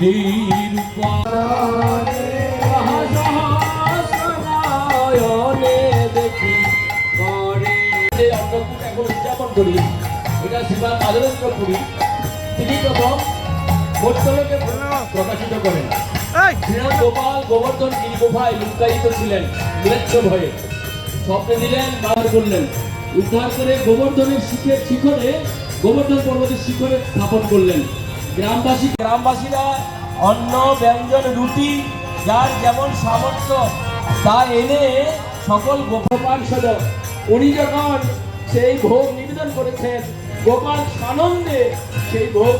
গিরির সহস্রনয়নে দেখি করে যে অন্নকূট এখন উদযাপন করি এটা শিবা মাধবেন্দ্র পুরী তিনি প্রথম ভোটতলকে প্রকাশিত করেন। গোপাল গোবর্ধন গিরি গুফায় লুকায়িত ছিলেন ম্লেচ্ছ ভয়ে। স্বপ্নে দিলেন করলেন। উদ্ধার করে গোবর্ধনের শিখের শিখরে গোবর্ধন পর্বতের শিখরে স্থাপন করলেন। গ্রামবাসী গ্রামবাসীরা অন্ন, ব্যঞ্জন, রুটি, যার যেমন সামর্থ্য, তা এনে সকল গোপাল সদ উনি যখন সেই ভোগ নিবেদন করেছেন, গোপাল সানন্দে সেই ভোগ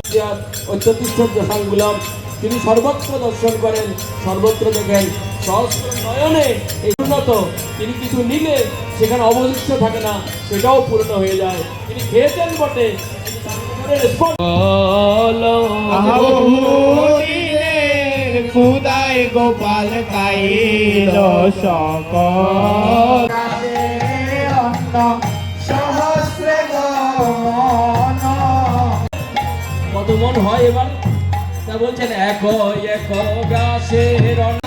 চতুর্থ তিনি সর্বত্র দর্শন করেন, সর্বত্র দেখেন, সহস্র নয়নে এই উন্নত। তিনি কিছু নিলে সেখানে অবশিষ্ট থাকে না, সেটাও পূর্ণ হয়ে যায়। তিনি খেয়েছেন বটে কুদায় গোপাল খাইল অন্ন কত মন হয় এবার? তা বলছেন এক এক গাছের অন্ন।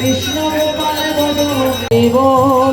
কৃষ্ণ গোপাল বল হরি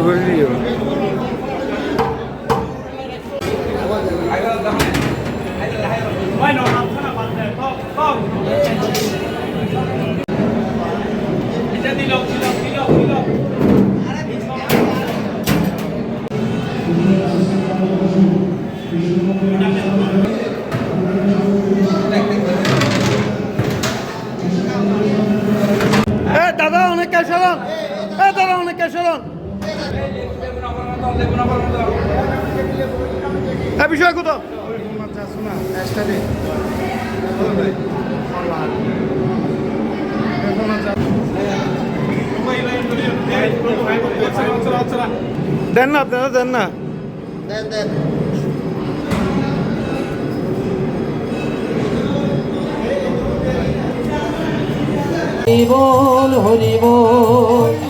দিও এ দাদা অনেক ক্যাশালন এ দাদা অনেক ক্যাশালন এ বিষয় কত দেন না আপনারা দেন না। হরি বল হরি বল।